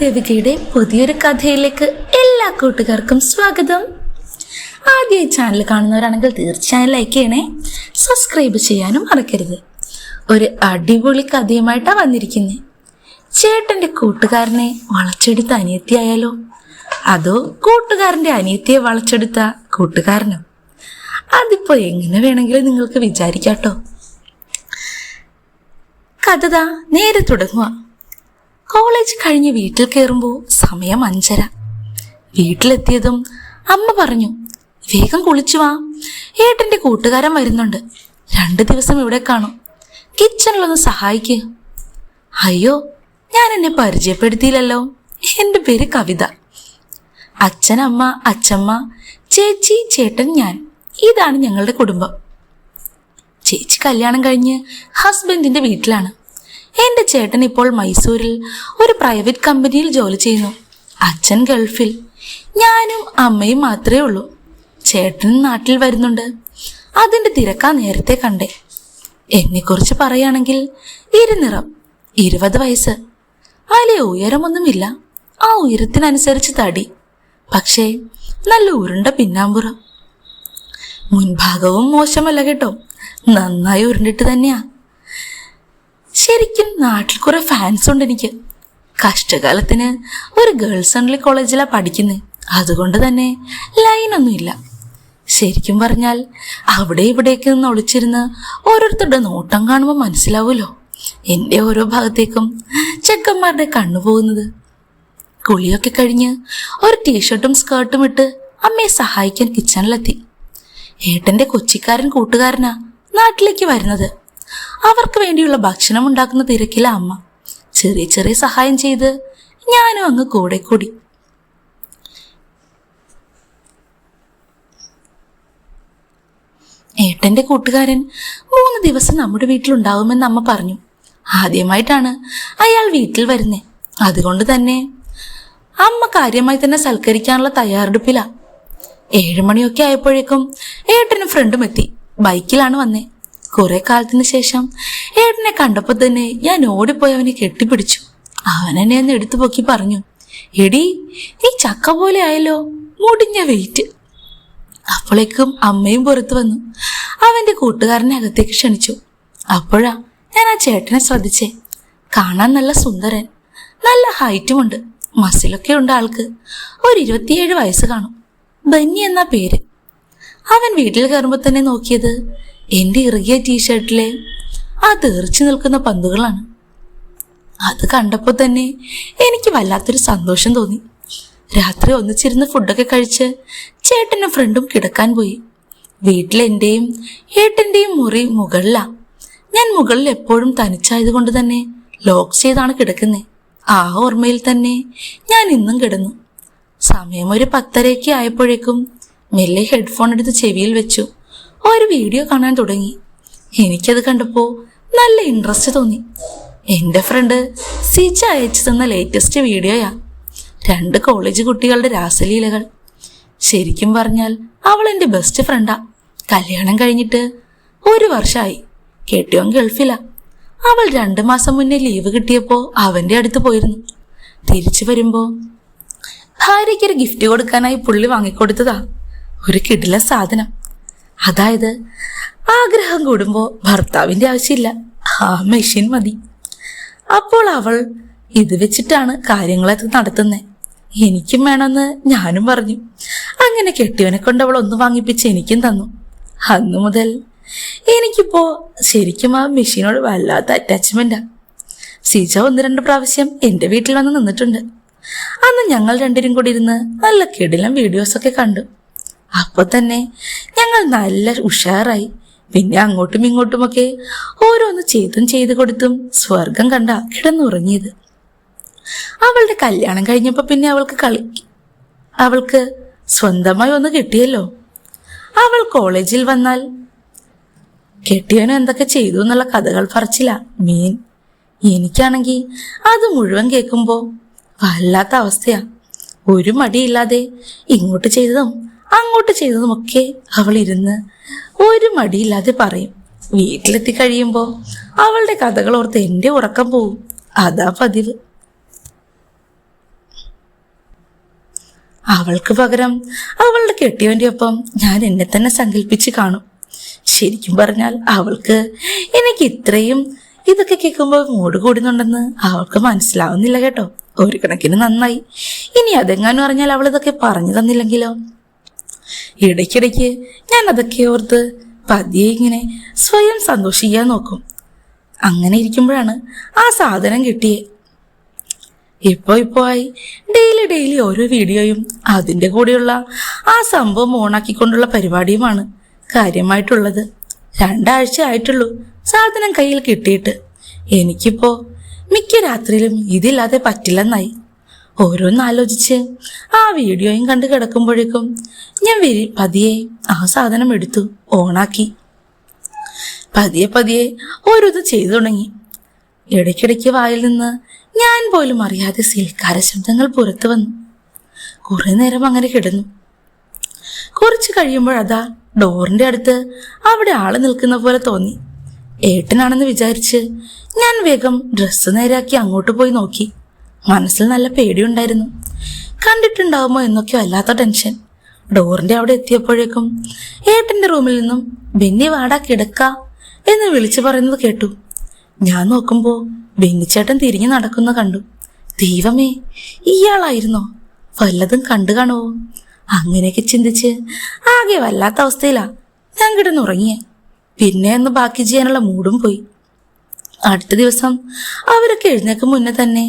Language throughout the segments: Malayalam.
ദേവികയുടെ പുതിയൊരു കഥയിലേക്ക് എല്ലാ കൂട്ടുകാർക്കും സ്വാഗതം. ആദ്യ ചാനൽ കാണുന്നവരാണെങ്കിൽ തീർച്ചയായും ലൈക്ക് ചെയ്യണേ. സബ്സ്ക്രൈബ് ചെയ്യാനും മറക്കരുത്. ഒരു അടിപൊളി കഥയുമായിട്ടാണ് വന്നിരിക്കുന്നത് ചേട്ടന്റെ കൂട്ടുകാരനെ വളച്ചെടുത്ത അനിയത്തിയായാലോ അതോ കൂട്ടുകാരന്റെ അനിയത്തിയെ വളച്ചെടുത്ത കൂട്ടുകാരനോ? അതിപ്പോ എങ്ങനെ വേണമെങ്കിലും നിങ്ങൾക്ക് വിചാരിക്കാട്ടോ. കഥ നേരെ തുടങ്ങുക കോളേജ് കഴിഞ്ഞ് വീട്ടിൽ കയറുമ്പോൾ സമയം അഞ്ചര. വീട്ടിലെത്തിയതും അമ്മ പറഞ്ഞു വേഗം കുളിച്ചു വാ. ഏട്ടന്റെ കൂട്ടുകാരൻ വരുന്നുണ്ട്. രണ്ട് ദിവസം ഇവിടെ കാണും. കിച്ചണിലൊന്ന് സഹായിക്കുക അയ്യോ ഞാൻ എന്നെ പരിചയപ്പെടുത്തിയില്ലല്ലോ. എന്റെ പേര് കവിത. അച്ഛനമ്മ അച്ഛമ്മ ചേച്ചി ചേട്ടൻ ഞാൻ. ഇതാണ് ഞങ്ങളുടെ കുടുംബം. ചേച്ചി കല്യാണം കഴിഞ്ഞ് ഹസ്ബൻഡിന്റെ വീട്ടിലാണ്. എന്റെ ചേട്ടൻ ഇപ്പോൾ മൈസൂരിൽ ഒരു പ്രൈവറ്റ് കമ്പനിയിൽ ജോലി ചെയ്യുന്നു. അച്ഛൻ ഗൾഫിൽ. ഞാനും അമ്മയും മാത്രമേ ഉള്ളൂ. ചേട്ടൻ നാട്ടിൽ വരുന്നുണ്ട്. അതിന്റെ തിരക്കാ നേരത്തെ കണ്ടേ. എന്നെക്കുറിച്ച് പറയുകയാണെങ്കിൽ ഇരുനിറം ഇരുപത് വയസ്സ്. വലിയ ഉയരമൊന്നുമില്ല. ആ ഉയരത്തിനനുസരിച്ച് തടി. പക്ഷേ നല്ല ഉരുണ്ട പിന്നാമ്പുറം. മുൻഭാഗവും മോശമല്ല കേട്ടോ. നന്നായി ഉരുണ്ടിട്ട് തന്നെയാ. ശരിക്കും നാട്ടിൽ കുറെ ഫാൻസ് ഉണ്ട് എനിക്ക്. കഷ്ടകാലത്തിന് ഒരു ഗേൾസ് ഓൺലി കോളേജിലാണ് പഠിക്കുന്നത് അതുകൊണ്ട് തന്നെ ലൈനൊന്നുമില്ല ശരിക്കും പറഞ്ഞാൽ അവിടെ ഇവിടേക്ക് നിന്ന് ഒളിച്ചിരുന്ന് ഓരോരുത്തരുടെ നോട്ടം കാണുമ്പോൾ മനസ്സിലാവുമല്ലോ. എന്റെ ഓരോ ഭാഗത്തേക്കും ചെക്കന്മാരുടെ കണ്ണു പോകുന്നത്. കുളിയൊക്കെ കഴിഞ്ഞ് ഒരു ടീഷർട്ടും സ്കേർട്ടും ഇട്ട് അമ്മയെ സഹായിക്കാൻ കിച്ചണിലെത്തി ഏട്ടന്റെ കൊച്ചിക്കാരൻ കൂട്ടുകാരനാ നാട്ടിലേക്ക് വരുന്നത്. അവർക്ക് വേണ്ടിയുള്ള ഭക്ഷണം ഉണ്ടാക്കുന്ന തിരക്കില അമ്മ. ചെറിയ ചെറിയ സഹായം ചെയ്ത് ഞാനും അങ്ങ് കൂടെ കൂടി. ഏട്ടന്റെ കൂട്ടുകാരൻ മൂന്ന് ദിവസം നമ്മുടെ വീട്ടിലുണ്ടാവുമെന്ന് അമ്മ പറഞ്ഞു. ആദ്യമായിട്ടാണ് അയാൾ വീട്ടിൽ വരുന്നത് അതുകൊണ്ട് തന്നെ അമ്മ കാര്യമായി തന്നെ സൽക്കരിക്കാനുള്ള തയ്യാറെടുപ്പിലാ. ഏഴുമണിയൊക്കെ ആയപ്പോഴേക്കും ഏട്ടനും ഫ്രണ്ടും എത്തി. ബൈക്കിലാണ് വന്നേ. കുറെ കാലത്തിന് ശേഷം ഏട്ടനെ കണ്ടപ്പോൾ തന്നെ ഞാൻ ഓടിപ്പോയി അവനെ കെട്ടിപ്പിടിച്ചു. അവൻ എന്നെ ഒന്ന് എടുത്തു പൊക്കി പറഞ്ഞു എടി നീ ചക്ക പോലെ ആയല്ലോ മുടിഞ്ഞ വെയിറ്റ് അപ്പോഴേക്കും അമ്മയും പുറത്തു വന്നു. അവന്റെ കൂട്ടുകാരനെ അകത്തേക്ക് ക്ഷണിച്ചു. അപ്പോഴാ ഞാൻ ആ ചേട്ടനെ ശ്രദ്ധിച്ചേ. കാണാൻ നല്ല സുന്ദരൻ നല്ല ഹൈറ്റുമുണ്ട് മസിലൊക്കെ ഉണ്ട് ആൾക്ക്. ഒരു ഇരുപത്തിയേഴ് വയസ്സ് കാണും. ബന്നി എന്ന പേര്. അവൻ വീട്ടിൽ കയറുമ്പോൾ തന്നെ നോക്കിയത് എന്റെ ഇറുകിയ ടീഷർട്ടിലെ ആ തെറിച്ചു നിൽക്കുന്ന പന്തുകളാണ്. അത് കണ്ടപ്പോൾ തന്നെ എനിക്ക് വല്ലാത്തൊരു സന്തോഷം തോന്നി. രാത്രി ഒന്നിച്ചിരുന്ന് ഫുഡൊക്കെ കഴിച്ച് ചേട്ടനും ഫ്രണ്ടും കിടക്കാൻ പോയി. വീട്ടിൽ എന്റെയും ഏട്ടന്റെയും മുറി മുകളിലാ. ഞാൻ മുകളിൽ എപ്പോഴും തനിച്ചായതുകൊണ്ട് തന്നെ ലോക്ക് ചെയ്താണ് കിടക്കുന്നത് ആ ഓർമ്മയിൽ തന്നെ ഞാൻ ഇന്നും കിടന്നു. സമയം ഒരു പത്തരയൊക്കെ ആയപ്പോഴേക്കും മെല്ലെ ഹെഡ്ഫോൺ എടുത്ത് ചെവിയിൽ വെച്ചു. ഒരു വീഡിയോ കാണാൻ തുടങ്ങി. എനിക്കത് കണ്ടപ്പോൾ നല്ല ഇൻട്രസ്റ്റ് തോന്നി. എന്റെ ഫ്രണ്ട് സിജ അയച്ചു തന്ന ലേറ്റസ്റ്റ് വീഡിയോയാ. രണ്ട് കോളേജ് കുട്ടികളുടെ രാസലീലകൾ. ശരിക്കും പറഞ്ഞാൽ അവൾ എന്റെ ബെസ്റ്റ് ഫ്രണ്ടാ കല്യാണം കഴിഞ്ഞിട്ട് ഒരു വർഷമായി കെട്ടിയോൻ ഗൾഫിലാ. അവൾ രണ്ട് മാസം മുന്നേ ലീവ് കിട്ടിയപ്പോൾ അവന്റെ അടുത്ത് പോയിരുന്നു. തിരിച്ചു വരുമ്പോൾ ഭാര്യയ്ക്കൊരു ഗിഫ്റ്റ് കൊടുക്കാനായി പുള്ളി വാങ്ങിക്കൊടുത്തതാ. ഒരു കിടില സാധനം. അതായത് ആഗ്രഹം കൂടുമ്പോൾ ഭർത്താവിന്റെ ആവശ്യമില്ല. ആ മെഷീൻ മതി. അപ്പോൾ അവൾ ഇത് വെച്ചിട്ടാണ് കാര്യങ്ങളൊക്കെ നടത്തുന്നത് എനിക്കും വേണമെന്ന് ഞാനും പറഞ്ഞു. അങ്ങനെ കെട്ടിയവനെ കൊണ്ട് അവൾ ഒന്ന് വാങ്ങിപ്പിച്ച് എനിക്കും തന്നു. അന്നു മുതൽ എനിക്കിപ്പോ ശരിക്കും ആ മെഷീനോട് വല്ലാത്ത അറ്റാച്ച്മെന്റാ സിജ ഒന്ന് രണ്ട് പ്രാവശ്യം എന്റെ വീട്ടിൽ വന്ന് നിന്നിട്ടുണ്ട്. അന്ന് ഞങ്ങൾ രണ്ടിനും കൂടി ഇരുന്ന് നല്ല കിടിലം വീഡിയോസൊക്കെ കണ്ടു. അപ്പൊ തന്നെ ഞങ്ങൾ നല്ല ഉഷാറായി. പിന്നെ അങ്ങോട്ടും ഇങ്ങോട്ടുമൊക്കെ ഓരോന്ന് ചെയ്തും ചെയ്ത് കൊടുത്തും സ്വർഗം കണ്ട കിടന്നുറങ്ങിയത്. അവളുടെ കല്യാണം കഴിഞ്ഞപ്പോ പിന്നെ അവൾക്ക് കളി അവൾക്ക് സ്വന്തമായി ഒന്ന് കിട്ടിയല്ലോ. അവൾ കോളേജിൽ വന്നാൽ കെട്ടിയവനും എന്തൊക്കെ ചെയ്തു എന്നുള്ള കഥകൾ പറച്ചില്ല മീൻ. എനിക്കാണെങ്കിൽ അത് മുഴുവൻ കേൾക്കുമ്പോൾ വല്ലാത്ത അവസ്ഥയാ. ഒരു മടിയില്ലാതെ ഇങ്ങോട്ട് ചെയ്തതും അങ്ങോട്ട് ചെയ്തതുമൊക്കെ അവൾ ഇരുന്ന് ഒരു മടിയില്ലാതെ പറയും. വീട്ടിലെത്തി കഴിയുമ്പോൾ അവളുടെ കഥകൾ ഓർത്ത് എന്റെ ഉറക്കം പോവും. അതാ പതിവ്. അവൾക്ക് പകരം അവളുടെ കെട്ടിയവന്റെ ഒപ്പം ഞാൻ എന്നെ തന്നെ സങ്കല്പിച്ച് കാണും. ശരിക്കും പറഞ്ഞാൽ അവൾക്ക് എനിക്ക് ഇത്രയും ഇതൊക്കെ കേൾക്കുമ്പോൾ മൂട് കൂടുന്നുണ്ടെന്ന് അവൾക്ക് മനസ്സിലാവുന്നില്ല കേട്ടോ. ഒരു കണക്കിന് നന്നായി. ഇനി അതെങ്ങാനും അറിഞ്ഞാൽ അവൾ ഇതൊക്കെ പറഞ്ഞു തന്നില്ലെങ്കിലോ? ഇടയ്ക്കിടയ്ക്ക് ഞാൻ അതൊക്കെ ഓർത്ത് പതിയെ ഇങ്ങനെ സ്വയം സന്തോഷിക്കാൻ നോക്കും. അങ്ങനെ ഇരിക്കുമ്പോഴാണ് ആ സാധനം കിട്ടിയേ. ഇപ്പോ ഇപ്പോ ആയി ഡെയിലി ഡെയിലി ഓരോ വീഡിയോയും അതിന്റെ കൂടെയുള്ള ആ സംഭവം ഓണാക്കിക്കൊണ്ടുള്ള പരിപാടിയുമാണ് കാര്യമായിട്ടുള്ളത്. രണ്ടാഴ്ച ആയിട്ടുള്ളൂ സാധനം കയ്യിൽ കിട്ടിയിട്ട്. എനിക്കിപ്പോ മിക്ക രാത്രിയിലും ഇതില്ലാതെ പറ്റില്ലെന്നായി. ഓരോന്നാലോചിച്ച് ആ വീഡിയോയും കണ്ട് കിടക്കുമ്പോഴേക്കും ഞാൻ വരി പതിയെ ആ സാധനം എടുത്തു ഓണാക്കി. പതിയെ പതിയെ ഓരോന്ന് ചെയ്തു തുടങ്ങി. ഇടയ്ക്കിടയ്ക്ക് വായിൽ നിന്ന് ഞാൻ പോലും അറിയാതെ സീൽക്കാര ശബ്ദങ്ങൾ പുറത്തു വന്നു. കുറെ നേരം അങ്ങനെ കിടന്നു. കുറച്ച് കഴിയുമ്പോഴതാ ഡോറിന്റെ അടുത്ത് അവിടെ ആൾ നിൽക്കുന്ന പോലെ തോന്നി. ഏട്ടനാണെന്ന് വിചാരിച്ച് ഞാൻ വേഗം ഡ്രസ്സ് നേരാക്കി അങ്ങോട്ട് പോയി നോക്കി. മനസ്സിൽ നല്ല പേടിയുണ്ടായിരുന്നു. കണ്ടിട്ടുണ്ടാവുമോ എന്നൊക്കെ വല്ലാത്ത ടെൻഷൻ. ഡോറിന്റെ അവിടെ എത്തിയപ്പോഴേക്കും ഏട്ടന്റെ റൂമിൽ നിന്നും ബെന്നി വാടാ കിടക്ക എന്ന് വിളിച്ചു പറയുന്നത് കേട്ടു. ഞാൻ നോക്കുമ്പോ ബെന്നിച്ചേട്ടൻ തിരിഞ്ഞു നടക്കുന്ന കണ്ടു. ദൈവമേ ഇയാളായിരുന്നോ? വല്ലതും കണ്ടു കാണുവോ? അങ്ങനെയൊക്കെ ചിന്തിച്ച് ആകെ വല്ലാത്ത അവസ്ഥയിലാ ഞാൻ കിടന്നുറങ്ങിയ. പിന്നെ ഒന്ന് ബാക്കി ചെയ്യാനുള്ള മൂടും പോയി. അടുത്ത ദിവസം അവരൊക്കെ എഴുന്നേക്കും മുന്നേ തന്നെ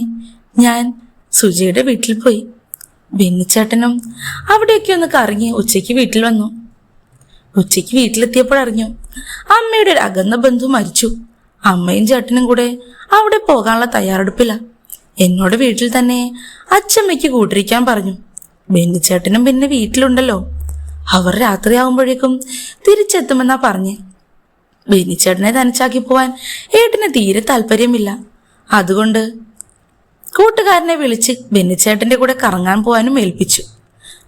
ഞാൻ സുജിയുടെ വീട്ടിൽ പോയി. ബെന്നിച്ചേട്ടനും അവിടെയൊക്കെ ഒന്ന് കറങ്ങി ഉച്ചയ്ക്ക് വീട്ടിൽ വന്നു. ഉച്ചയ്ക്ക് വീട്ടിലെത്തിയപ്പോൾ അറിഞ്ഞു. അമ്മയുടെ ഒരു അകന്ന ബന്ധു മരിച്ചു. അമ്മയും ചേട്ടനും കൂടെ അവിടെ പോകാനുള്ള തയ്യാറെടുപ്പില്ല എന്നോട് വീട്ടിൽ തന്നെ അച്ചമ്മയ്ക്ക് കൂട്ടിരിക്കാൻ പറഞ്ഞു. ബെന്നിച്ചേട്ടനും പിന്നെ വീട്ടിലുണ്ടല്ലോ. അവർ രാത്രിയാവുമ്പോഴേക്കും തിരിച്ചെത്തുമെന്നാ പറഞ്ഞ്. ബെന്നിച്ചേട്ടനെ തനിച്ചാക്കി പോവാൻ ഏട്ടന് തീരെ താല്പര്യമില്ല. അതുകൊണ്ട് കൂട്ടുകാരനെ വിളിച്ച് ബെന്നിച്ചേട്ടന്റെ കൂടെ കറങ്ങാൻ പോകാനും ഏൽപ്പിച്ചു.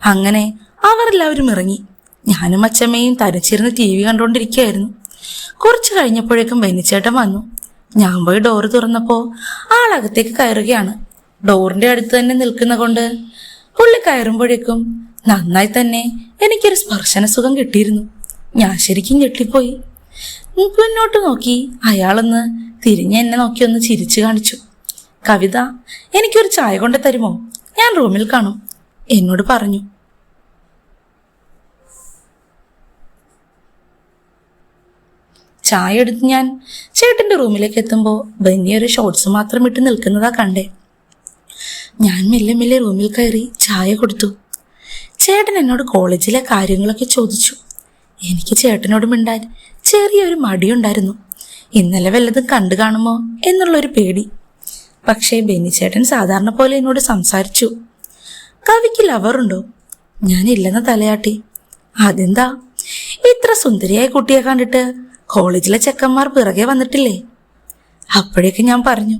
അങ്ങനെ അവരെല്ലാവരും ഇറങ്ങി. ഞാനും അച്ചമ്മയും തനിച്ചിരുന്ന് ടി വി കണ്ടുകൊണ്ടിരിക്കുകയായിരുന്നു. കുറച്ച് കഴിഞ്ഞപ്പോഴേക്കും ബെന്നിച്ചേട്ടൻ വന്നു. ഞാൻ പോയി ഡോറ് തുറന്നപ്പോ ആളകത്തേക്ക് കയറുകയാണ്. ഡോറിന്റെ അടുത്ത് തന്നെ നിൽക്കുന്ന കൊണ്ട് പുള്ളി കയറുമ്പോഴേക്കും നന്നായി തന്നെ എനിക്കൊരു സ്പർശന സുഖം കിട്ടിയിരുന്നു. ഞാൻ ശരിക്കും ഞെട്ടിപ്പോയി. മുന്നോട്ട് നോക്കി അയാളൊന്ന് തിരിഞ്ഞ് എന്നെ നോക്കി ഒന്ന് ചിരിച്ചു കാണിച്ചു. കവിത എനിക്കൊരു ചായ കൊണ്ട് തരുമോ? ഞാൻ റൂമിൽ കാണും. എന്നോട് പറഞ്ഞു. ചായ എടുത്ത് ഞാൻ ചേട്ടന്റെ റൂമിലേക്ക് എത്തുമ്പോൾ വലിയൊരു ഷോർട്സ് മാത്രം ഇട്ട് നിൽക്കുന്നതാ കണ്ടേ. ഞാൻ മെല്ലെ മെല്ലെ റൂമിൽ കയറി ചായ കൊടുത്തു. ചേട്ടൻ എന്നോട് കോളേജിലെ കാര്യങ്ങളൊക്കെ ചോദിച്ചു. എനിക്ക് ചേട്ടനോട് മിണ്ടാൻ ചെറിയൊരു മടിയുണ്ടായിരുന്നു. ഇന്നലെ വല്ലതും കണ്ടു കാണുമോ എന്നുള്ളൊരു പേടി. പക്ഷേ ബെന്നിച്ചേട്ടൻ സാധാരണ പോലെ എന്നോട് സംസാരിച്ചു. കവിക്ക് ലവറുണ്ടോ ഞാനില്ലെന്ന തലയാട്ടി. അതെന്താ? ഇത്ര സുന്ദരിയായ കുട്ടിയെ കണ്ടിട്ട് കോളേജിലെ ചെക്കന്മാർ പിറകെ വന്നിട്ടില്ലേ? അപ്പോഴേക്ക് ഞാൻ പറഞ്ഞു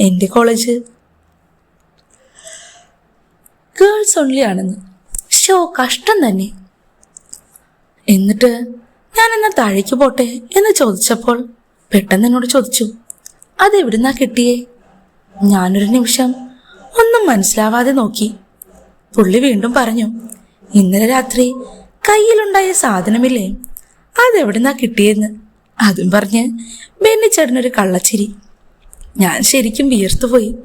എന്റെ കോളേജ്. ഗേൾസ് ഓൺലി ആണെന്ന്. ഷോ കഷ്ടം തന്നെ. എന്നിട്ട് ഞാൻ എന്നാൽ താഴേക്ക് പോട്ടെ എന്ന് ചോദിച്ചപ്പോൾ പെട്ടെന്ന് എന്നോട് ചോദിച്ചു അതെവിടുന്നാ കിട്ടിയേ? ഞാനൊരു നിമിഷം ഒന്നും മനസ്സിലാവാതെ നോക്കി. പുള്ളി വീണ്ടും പറഞ്ഞു ഇന്നലെ രാത്രി കയ്യിലുണ്ടായ സാധനമില്ലേ? അതെവിടുന്നാ കിട്ടിയെന്ന്? അതും പറഞ്ഞ് ബെന്നിച്ചേട്ടനൊരു കള്ളച്ചിരി. ഞാൻ ശരിക്കും വിയർത്തുപോയി.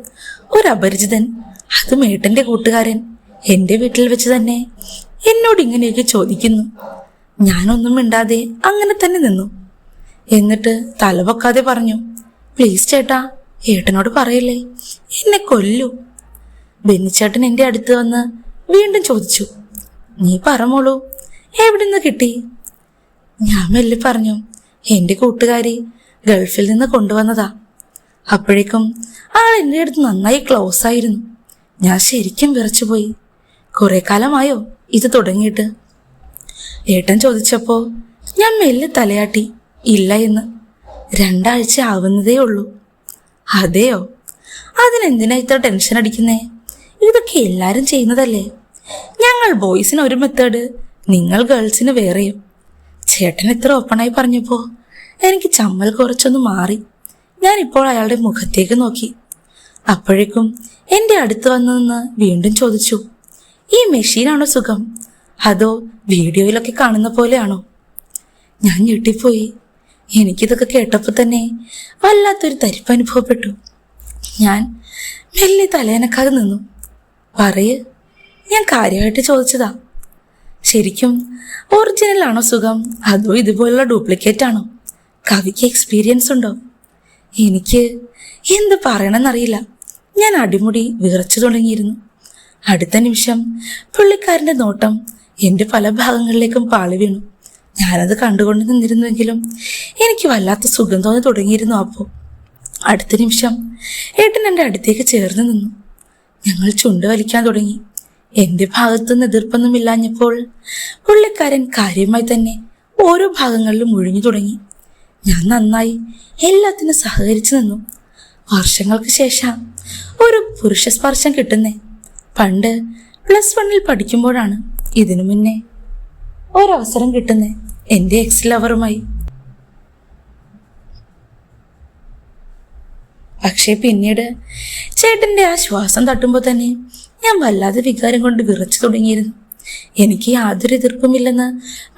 ഒരു അപരിചിതൻ അതും ഏട്ടന്റെ കൂട്ടുകാരൻ എന്റെ വീട്ടിൽ വെച്ച് തന്നെ എന്നോട് ഇങ്ങനെയൊക്കെ ചോദിക്കുന്നു. ഞാനൊന്നും മിണ്ടാതെ അങ്ങനെ തന്നെ നിന്നു. എന്നിട്ട് തലപൊക്കാതെ പറഞ്ഞു പ്ലീസ് ചേട്ടാ ഏട്ടനോട് പറയല്ലേ? എന്നെ കൊല്ലു. ബെന്നിച്ചേട്ടൻ എന്റെ അടുത്ത് വന്ന് വീണ്ടും ചോദിച്ചു നീ പറമോളൂ എവിടുന്ന് കിട്ടി? ഞാൻ മെല്ലെ പറഞ്ഞു എന്റെ കൂട്ടുകാരി ഗൾഫിൽ നിന്ന് കൊണ്ടുവന്നതാ. അപ്പോഴേക്കും ആൾ എന്റെ അടുത്ത് നന്നായി ക്ലോസ് ആയിരുന്നു. ഞാൻ ശരിക്കും വിറച്ചുപോയി. കുറേ കാലമായോ ഇത് തുടങ്ങിയിട്ട്? ഏട്ടൻ ചോദിച്ചപ്പോൾ ഞാൻ മെല്ലെ തലയാട്ടി ഇല്ല എന്ന്. രണ്ടാഴ്ച ആവുന്നതേ ഉള്ളൂ. അതെയോ? അതിനെന്തിനാ ഇത്ര ടെൻഷൻ അടിക്കുന്നേ? ഇതൊക്കെ എല്ലാരും ചെയ്യുന്നതല്ലേ? ഞങ്ങൾ ബോയ്സിന് ഒരു മെത്തേഡ് നിങ്ങൾ ഗേൾസിന് വേറെയും. ചേട്ടൻ ഇത്ര ഓപ്പണായി പറഞ്ഞപ്പോ എനിക്ക് ചമ്മൽ കുറച്ചൊന്ന് മാറി. ഞാൻ ഇപ്പോൾ അയാളുടെ മുഖത്തേക്ക് നോക്കി. അപ്പോഴേക്കും എന്റെ അടുത്ത് വന്നു നിന്ന് വീണ്ടും ചോദിച്ചു ഈ മെഷീനാണോ സുഖം? അതോ വീഡിയോയിലൊക്കെ കാണുന്ന പോലെയാണോ? ഞാൻ ഞെട്ടിപ്പോയി. എനിക്കിതൊക്കെ കേട്ടപ്പോൾ തന്നെ വല്ലാത്തൊരു തരിപ്പ് അനുഭവപ്പെട്ടു. ഞാൻ മെല്ലെ തലേനക്കാതെ നിന്നു. പറയ് ഞാൻ കാര്യമായിട്ട് ചോദിച്ചതാ. ശരിക്കും ഒറിജിനൽ ആണോ സുഖം? അതോ ഇതുപോലുള്ള ഡ്യൂപ്ലിക്കേറ്റ് ആണോ? കവിക്ക് എക്സ്പീരിയൻസ് ഉണ്ടോ? എനിക്ക് എന്ത് പറയണമെന്നറിയില്ല. ഞാൻ അടിമുടി വിറച്ചു തുടങ്ങിയിരുന്നു. അടുത്ത നിമിഷം പുള്ളിക്കാരന്റെ നോട്ടം എന്റെ പല ഭാഗങ്ങളിലേക്കും പാളി വീണു. ഞാനത് കണ്ടുകൊണ്ട് നിന്നിരുന്നുവെങ്കിലും എനിക്ക് വല്ലാത്ത സുഖം തോന്നി തുടങ്ങിയിരുന്നു അപ്പോൾ അടുത്ത നിമിഷം ഏട്ടൻ എന്റെ അടുത്തേക്ക് ചേർന്ന് നിന്നു. ഞങ്ങൾ ചുണ്ട് വലിക്കാൻ തുടങ്ങി. എന്റെ ഭാഗത്തുനിന്ന് എതിർപ്പൊന്നും ഇല്ലാഞ്ഞപ്പോൾ പുള്ളിക്കാരൻ കാര്യമായി തന്നെ ഓരോ ഭാഗങ്ങളിലും ഒഴിഞ്ഞു തുടങ്ങി. ഞാൻ നന്നായി എല്ലാത്തിനും സഹകരിച്ചു നിന്നു. വർഷങ്ങൾക്ക് ശേഷം ഒരു പുരുഷ സ്പർശം കിട്ടുന്നേ. പണ്ട് പ്ലസ് വണ്ണിൽ പഠിക്കുമ്പോഴാണ് ഇതിനു മുന്നേ ഒരവസരം കിട്ടുന്നേ. എന്റെ എക്സ് ലവറുമായി പക്ഷേ പിന്നീട് ചേട്ടന്റെ ആ ശ്വാസം തട്ടുമ്പോൾ തന്നെ ഞാൻ വല്ലാതെ വികാരം കൊണ്ട് വിറച്ചു തുടങ്ങിയിരുന്നു. എനിക്ക് യാതൊരു എതിർപ്പുമില്ലെന്ന്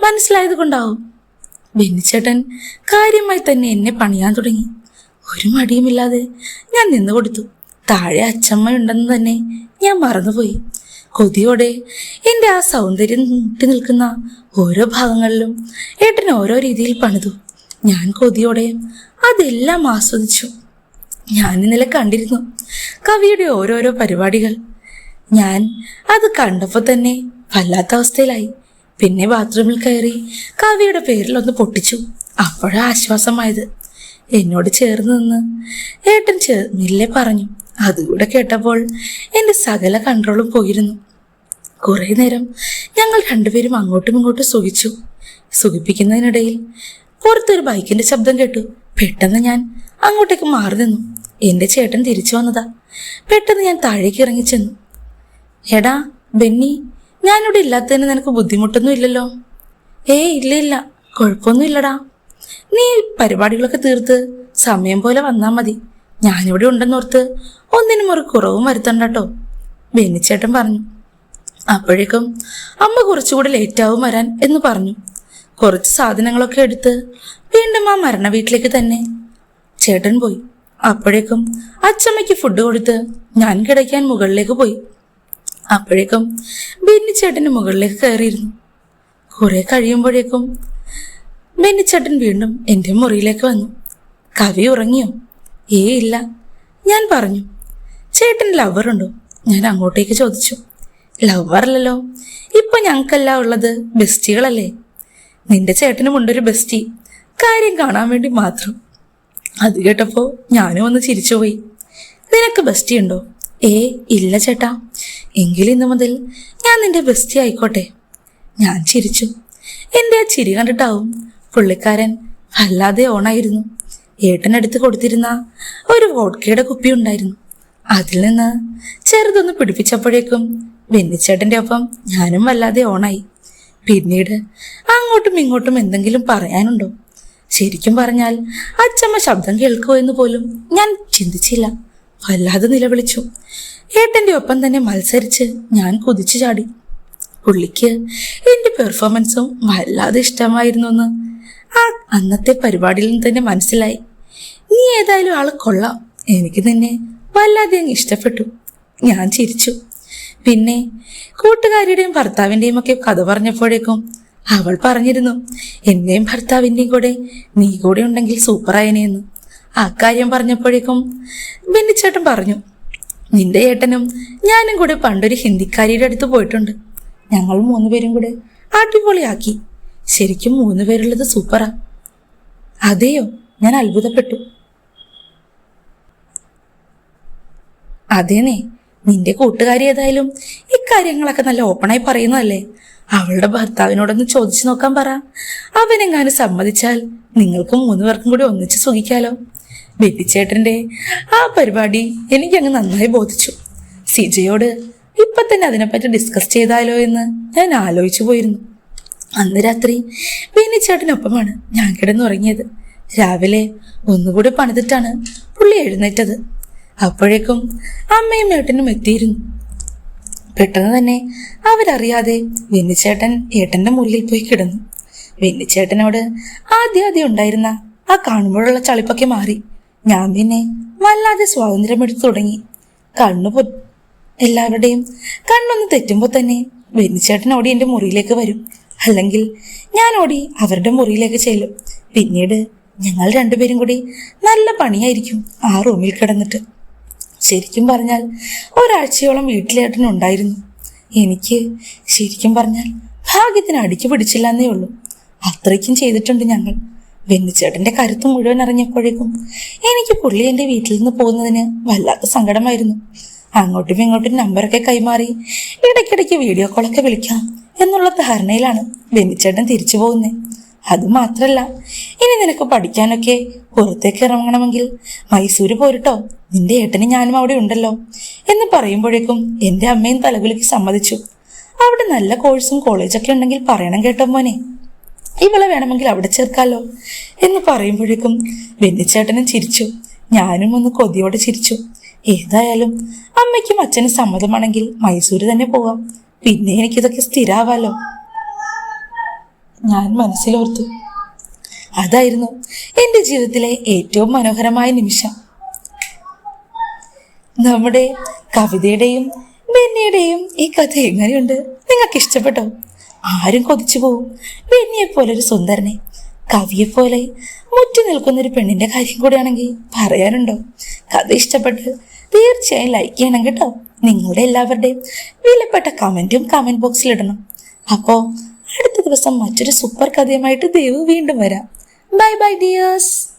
മനസ്സിലായത് കൊണ്ടാവും. ബെന്നിച്ചേട്ടൻ കാര്യമായി തന്നെ എന്നെ പണിയാൻ തുടങ്ങി. ഒരു മടിയുമില്ലാതെ ഞാൻ നിന്നു കൊടുത്തു. താഴെ അച്ചമ്മയുണ്ടെന്ന് തന്നെ ഞാൻ മറന്നുപോയി. കൊതിയോടെ എന്റെ ആ സൗന്ദര്യം നീട്ടി നിൽക്കുന്ന ഓരോ ഭാഗങ്ങളിലും ഏട്ടൻ ഓരോ രീതിയിൽ പണിതു. ഞാൻ കൊതിയോടെ അതെല്ലാം ആസ്വദിച്ചു. ഞാൻ ഇന്നലെ കണ്ടിരുന്നു കവിയുടെ ഓരോരോ പരിപാടികൾ. ഞാൻ അത് കണ്ടപ്പോൾ തന്നെ വല്ലാത്ത അവസ്ഥയിലായി. പിന്നെ ബാത്റൂമിൽ കയറി കവിയുടെ പേരിൽ ഒന്ന് പൊട്ടിച്ചു. അപ്പോഴാ ആശ്വാസമായത്. എന്നോട് ചേർന്ന് നിന്ന് ഏട്ടൻ ചേർന്നില്ലേ പറഞ്ഞു. അതുകൂടെ കേട്ടപ്പോൾ എന്റെ സകല കൺട്രോളും പോയിരുന്നു. കുറേ നേരം ഞങ്ങൾ രണ്ടുപേരും അങ്ങോട്ടും ഇങ്ങോട്ടും സുഖിച്ചു. സുഖിപ്പിക്കുന്നതിനിടയിൽ പുറത്തൊരു ബൈക്കിന്റെ ശബ്ദം കേട്ടു. പെട്ടെന്ന് ഞാൻ അങ്ങോട്ടേക്ക് മാറി നിന്നു. എന്റെ ചേട്ടൻ തിരിച്ചു വന്നതാ. പെട്ടെന്ന് ഞാൻ താഴേക്ക് ഇറങ്ങി ചെന്നു. എടാ ബെന്നി ഞാനിവിടെ ഇല്ലാത്തതിന് നിനക്ക് ബുദ്ധിമുട്ടൊന്നും ഇല്ലല്ലോ? ഏ ഇല്ല ഇല്ല. കുഴപ്പമൊന്നും ഇല്ലടാ. നീ പരിപാടികളൊക്കെ തീർത്ത് സമയം പോലെ വന്നാൽ മതി. ഞാനിവിടെ ഉണ്ടെന്നോർത്ത് ഒന്നിനും ഒരു കുറവും വരുത്തണ്ട കേട്ടോ. ബെന്നിച്ചേട്ടൻ പറഞ്ഞു. അപ്പോഴേക്കും അമ്മ കുറച്ചുകൂടെ ലേറ്റാവും വരാൻ എന്ന് പറഞ്ഞു. കുറച്ച് സാധനങ്ങളൊക്കെ എടുത്ത് വീണ്ടും ആ മരണ വീട്ടിലേക്ക് തന്നെ. ചേട്ടൻ പോയി. അപ്പോഴേക്കും അച്ചമ്മയ്ക്ക് ഫുഡ് കൊടുത്ത് ഞാൻ കിടക്കാൻ മുകളിലേക്ക് പോയി. അപ്പോഴേക്കും ബെന്നിച്ചേട്ടന് മുകളിലേക്ക് കയറിയിരുന്നു. കുറെ കഴിയുമ്പോഴേക്കും ബെന്നിച്ചേട്ടൻ വീണ്ടും എന്റെ മുറിയിലേക്ക് വന്നു. കവി ഉറങ്ങിയോ? ഏ ഇല്ല. ഞാൻ പറഞ്ഞു ചേട്ടൻ ലവറുണ്ടോ ഞാൻ അങ്ങോട്ടേക്ക് ചോദിച്ചു. ലവറല്ലല്ലോ ഇപ്പൊ ഞങ്ങൾക്കല്ല ഉള്ളത് ബെസ്റ്റികളല്ലേ നിന്റെ ചേട്ടനും ഉണ്ടൊരു ബെസ്റ്റി കാര്യം കാണാൻ വേണ്ടി മാത്രം. അത് കേട്ടപ്പോ ഞാനും ഒന്ന് ചിരിച്ചുപോയി. നിനക്ക് ബെസ്റ്റി ഉണ്ടോ? ഏ ഇല്ല ചേട്ടാ. എങ്കിലും ഇന്ന് മുതൽ ഞാൻ നിന്റെ ബെസ്റ്റി ആയിക്കോട്ടെ. ഞാൻ ചിരിച്ചു. എന്റെ ആ ചിരി കണ്ടിട്ടാവും പുള്ളിക്കാരൻ അല്ലാതെ ഓണായിരുന്നു. ഏട്ടനടുത്ത് കൊടുത്തിരുന്ന ഒരു വോഡ്കയുടെ കുപ്പി ഉണ്ടായിരുന്നു. അതിൽ നിന്ന് ചെറുതൊന്ന് പിടിപ്പിച്ചപ്പോഴേക്കും വെന്നിച്ചേട്ടന്റെ ഒപ്പം ഞാനും വല്ലാതെ ഓണായി. പിന്നീട് അങ്ങോട്ടും ഇങ്ങോട്ടും എന്തെങ്കിലും പറയാനുണ്ടോ? ശരിക്കും പറഞ്ഞാൽ അച്ചമ്മ ശബ്ദം കേൾക്കുമോ എന്ന് പോലും ഞാൻ ചിന്തിച്ചില്ല. വല്ലാതെ നിലവിളിച്ചു. ഏട്ടന്റെ ഒപ്പം തന്നെ മത്സരിച്ച് ഞാൻ കുതിച്ചു ചാടി. പുള്ളിക്ക് എന്റെ പെർഫോമൻസും വല്ലാതെ ഇഷ്ടമായിരുന്നു എന്ന് ആ അന്നത്തെ പരിപാടിയിൽ നിന്ന് തന്നെ മനസ്സിലായി. നീ ഏതായാലും ആൾ കൊള്ളാം. എനിക്ക് നിന്നെ വല്ലാതെ അങ്ങ് ഇഷ്ടപ്പെട്ടു. ഞാൻ ചിരിച്ചു. പിന്നെ കൂട്ടുകാരിയുടെയും ഭർത്താവിന്റെയും ഒക്കെ കഥ പറഞ്ഞപ്പോഴേക്കും അവൾ പറഞ്ഞിരുന്നു എന്നെയും ഭർത്താവിന്റെയും കൂടെ നീ കൂടെ ഉണ്ടെങ്കിൽ സൂപ്പറായനെയെന്ന് ആ കാര്യം പറഞ്ഞപ്പോഴേക്കും ബെന്നിച്ചേട്ടൻ പറഞ്ഞു നിന്റെ ഏട്ടനും ഞാനും കൂടെ പണ്ടൊരു ഹിന്ദിക്കാരിയുടെ അടുത്ത് പോയിട്ടുണ്ട്. ഞങ്ങൾ മൂന്നുപേരും കൂടെ അടിപൊളിയാക്കി. ശരിക്കും മൂന്ന് പേരുള്ളത് സൂപ്പറാ അതെയോ? ഞാൻ അത്ഭുതപ്പെട്ടു. അതേനേ നിന്റെ കൂട്ടുകാരി ഏതായാലും ഇക്കാര്യങ്ങളൊക്കെ നല്ല ഓപ്പണായി പറയുന്നതല്ലേ? അവളുടെ ഭർത്താവിനോടൊന്ന് ചോദിച്ചു നോക്കാൻ പറ. അവനെങ്ങാനും സമ്മതിച്ചാൽ നിങ്ങൾക്കും മൂന്ന് പേർക്കും കൂടി ഒന്നിച്ച് സുഖിക്കാലോ. ബെറ്റിച്ചേട്ടന്റെ ആ പരിപാടി എനിക്ക് എനിക്കങ്ങ് നന്നായി ബോധിച്ചു. സിജയോട് ഇപ്പൊ തന്നെ അതിനെപ്പറ്റി ഡിസ്കസ് ചെയ്താലോ എന്ന് ഞാൻ ആലോചിച്ചു പോയിരുന്നു. അന്ന് രാത്രി ബെന്നിച്ചേട്ടനൊപ്പമാണ് ഞാൻ കിടന്നുറങ്ങിയത്. രാവിലെ ഒന്നുകൂടി പണിതിട്ടാണ് പുള്ളി എഴുന്നേറ്റത്. അപ്പോഴേക്കും അമ്മയും ഏട്ടനും എത്തിയിരുന്നു. പെട്ടെന്ന് തന്നെ അവരറിയാതെ വെന്നിച്ചേട്ടൻ ഏട്ടന്റെ മുറിയിൽ പോയി കിടന്നു. വെന്നിച്ചേട്ടനോട് ആദ്യാദ്യം ആദ്യം ഉണ്ടായിരുന്ന ആ കാണുമ്പോഴുള്ള ചളിപ്പൊക്കെ മാറി. ഞാൻ പിന്നെ വല്ലാതെ സ്വാതന്ത്ര്യമെടുത്തു തുടങ്ങി. കണ്ണു പൊ എല്ലാവരുടെയും കണ്ണൊന്ന് തെറ്റുമ്പോൾ തന്നെ വെന്നിച്ചേട്ടൻ ഓടി എന്റെ മുറിയിലേക്ക് വരും. അല്ലെങ്കിൽ ഞാൻ ഓടി അവരുടെ മുറിയിലേക്ക് ചെല്ലും. പിന്നീട് ഞങ്ങൾ രണ്ടുപേരും കൂടി നല്ല പണിയായിരിക്കും ആ റൂമിൽ കിടന്നിട്ട്. ശരിക്കും പറഞ്ഞാൽ ഒരാഴ്ചയോളം വീട്ടിലേട്ടനുണ്ടായിരുന്നു എനിക്ക് ശരിക്കും പറഞ്ഞാൽ ഭാഗ്യത്തിന് അടിക്ക് പിടിച്ചില്ല എന്നേ ഉള്ളൂ. അത്രയ്ക്കും ചെയ്തിട്ടുണ്ട് ഞങ്ങൾ. വെന്നിച്ചേട്ടന്റെ കരുത്ത് മുഴുവൻ അറിഞ്ഞപ്പോഴേക്കും എനിക്ക് പുള്ളി എന്റെ വീട്ടിൽ നിന്ന് പോകുന്നതിന് വല്ലാത്ത സങ്കടമായിരുന്നു. അങ്ങോട്ടും ഇങ്ങോട്ടും നമ്പറൊക്കെ കൈമാറി ഇടയ്ക്കിടയ്ക്ക് വീഡിയോ കോളൊക്കെ വിളിക്കാം എന്നുള്ള ധാരണയിലാണ് വെന്നിച്ചേട്ടൻ തിരിച്ചു പോകുന്നത് അതുമാത്രല്ല ഇനി നിനക്ക് പഠിക്കാനൊക്കെ പുറത്തേക്ക് ഇറങ്ങണമെങ്കിൽ മൈസൂര് പോരുട്ടോ. നിന്റെ ഏട്ടനും ഞാനും അവിടെ ഉണ്ടല്ലോ എന്ന് പറയുമ്പോഴേക്കും എന്റെ അമ്മയും തലകുലിക്ക് സമ്മതിച്ചു. അവിടെ നല്ല കോഴ്സും കോളേജൊക്കെ ഉണ്ടെങ്കിൽ പറയണം കേട്ടോ മോനെ. ഇവളെ വേണമെങ്കിൽ അവിടെ ചേർക്കാലോ എന്ന് പറയുമ്പോഴേക്കും വെന്നിച്ചേട്ടനും ചിരിച്ചു. ഞാനും ഒന്ന് കൊതിയോടെ ചിരിച്ചു. ഏതായാലും അമ്മയ്ക്കും അച്ഛനും സമ്മതമാണെങ്കിൽ മൈസൂര് തന്നെ പോവാം. പിന്നെ എനിക്കിതൊക്കെ സ്ഥിരാവാലോ. ഞാൻ മനസ്സിലോർത്തു. അതായിരുന്നു എന്റെ ജീവിതത്തിലെ ഏറ്റവും മനോഹരമായ നിമിഷം. നമ്മുടെ കവിതയുടെയും ബെന്നിയുടെയും ഈ കഥ എങ്ങനെയുണ്ട്? നിങ്ങൾക്ക് ഇഷ്ടപ്പെട്ടോ? ആരും കൊതിച്ചു പോവും. ബെന്നിയെ പോലെ ഒരു സുന്ദരനെ കവിയെ പോലെ മുറ്റി നിൽക്കുന്ന ഒരു പെണ്ണിന്റെ കാര്യം കൂടിയാണെങ്കിൽ പറയാനുണ്ടോ? കഥ ഇഷ്ടപ്പെട്ട് തീർച്ചയായും ലൈക്ക് ചെയ്യണം കേട്ടോ. നിങ്ങളുടെ എല്ലാവരുടെയും വിലപ്പെട്ട കമന്റും കമന്റ് ബോക്സിൽ ഇടണം. അപ്പോ അടുത്ത ദിവസം മറ്റൊരു സൂപ്പർ കഥയുമായിട്ട് ദേവ് വീണ്ടും വരാം. Bye bye dears